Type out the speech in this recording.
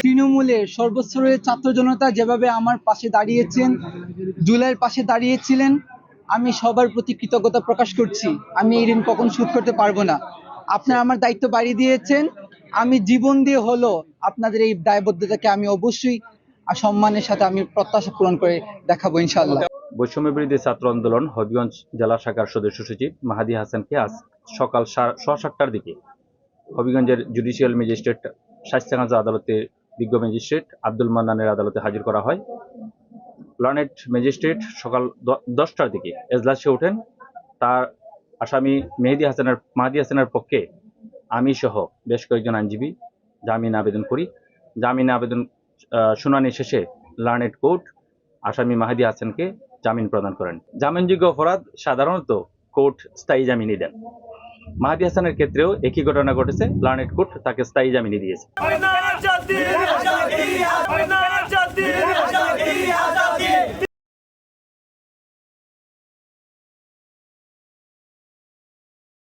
তৃণমূলের সর্বস্তরের ছাত্র জনতা যেভাবে আমার পাশে দাঁড়িয়েছেন, জুলাইয়ের পাশে দাঁড়িয়েছিলেন, আমি সবার প্রতি কৃতজ্ঞতা প্রকাশ করছি। আমি এই ঋণ কখন শোধ করতে পারব না। আপনারা আমার দায়িত্ব বাড়িয়ে দিয়েছেন। আমি জীবন দিয়ে হলো আপনাদের এই দায়বদ্ধতাকে আমি অবশ্যই সম্মানের সাথে আমি প্রত্যাশা পূরণ করে দেখাবো ইনশাল্লাহ বৈষম্য বিরোধী ছাত্র আন্দোলন হবিগঞ্জ জেলা শাখার সদস্য সচিব মাহাদি হাসানকে আজ সকাল সোয়া সাতটার দিকে হবিগঞ্জের জুডিশিয়াল ম্যাজিস্ট্রেট শাস্তাগঞ্জ আদালতের বিজ্ঞ ম্যাজিস্ট্রেট আব্দুল মান্নানের আদালতে হাজির করা হয়। লার্নেট ম্যাজিস্ট্রেট সকাল দশটার দিকে এজলাসে ওঠেন। তার আসামি মেহেদি হাসানের মাহাদি হাসানের পক্ষে আমি সহ বেশ কয়েকজন আইনজীবী জামিন আবেদন করি। জামিন আবেদন শুনানি শেষে লার্নেট কোর্ট আসামি মাহাদি হাসানকে জামিন প্রদান করেন। জামিনযোগ্য অপরাধ সাধারণত কোর্ট স্থায়ী জামিনই দেন। মাহাদি হাসানের ক্ষেত্রেও একই ঘটনা ঘটেছে প্লানেট কোর্ট তাকে স্থায়ী জামিনই দিয়েছে।